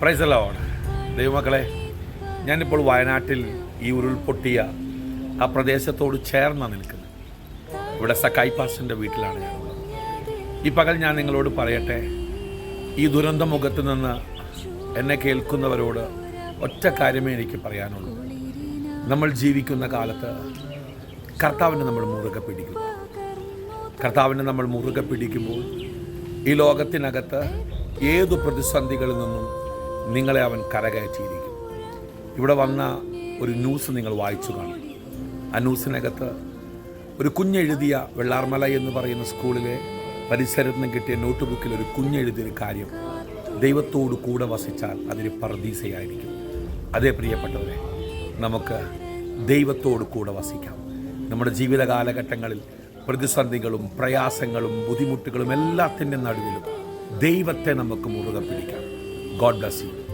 പ്രൈസലോൺ ദൈവമക്കളെ ഞാനിപ്പോൾ വയനാട്ടിൽ ഈ ഉരുൾപൊട്ടിയ ആ പ്രദേശത്തോട് ചേർന്നാണ് നിൽക്കുന്നത്. ഇവിടെ സക്കായി പാസ്റ്റന്റെ വീട്ടിലാണ് ഞാനുള്ളത്. ഈ പകൽ ഞാൻ നിങ്ങളോട് പറയട്ടെ ഈ ദുരന്ത മുഖത്ത് നിന്ന് എന്നെ കേൾക്കുന്നവരോട് ഒറ്റ കാര്യമേ എനിക്ക് പറയാനുള്ളൂ. നമ്മൾ ജീവിക്കുന്ന കാലത്ത് കർത്താവിനെ നമ്മൾ മുറുകെ പിടിക്കുക കർത്താവിനെ നമ്മൾ മുറുകെ പിടിക്കുമ്പോൾ ഈ ലോകത്തിനകത്ത് ഏതു പ്രതിസന്ധികളിൽ നിന്നും നിങ്ങളെ അവൻ കരകയറ്റിയിരിക്കും. ഇവിടെ വന്ന ഒരു ന്യൂസ് നിങ്ങൾ വായിച്ചു കാണും. ആ ന്യൂസിനകത്ത് ഒരു കുഞ്ഞെഴുതിയ വെള്ളാർമല എന്ന് പറയുന്ന സ്കൂളിലെ പരിസരത്ത് നിന്ന് കിട്ടിയ നോട്ട് ബുക്കിൽ ഒരു കുഞ്ഞെഴുതിയൊരു കാര്യം. ദൈവത്തോട് കൂടെ വസിച്ചാൽ അതൊരു പറദീസയായിരിക്കും അതേ പ്രിയപ്പെട്ടവരെ നമുക്ക് ദൈവത്തോട് കൂടെ വസിക്കാം. നമ്മുടെ ജീവിത കാലഘട്ടങ്ങളിൽ പ്രതിസന്ധികളും പ്രയാസങ്ങളും ബുദ്ധിമുട്ടുകളും എല്ലാത്തിന്റെ നടുവിലും ദൈവത്തെ നമുക്ക് മുറുകെ പിടിക്കാം. God bless you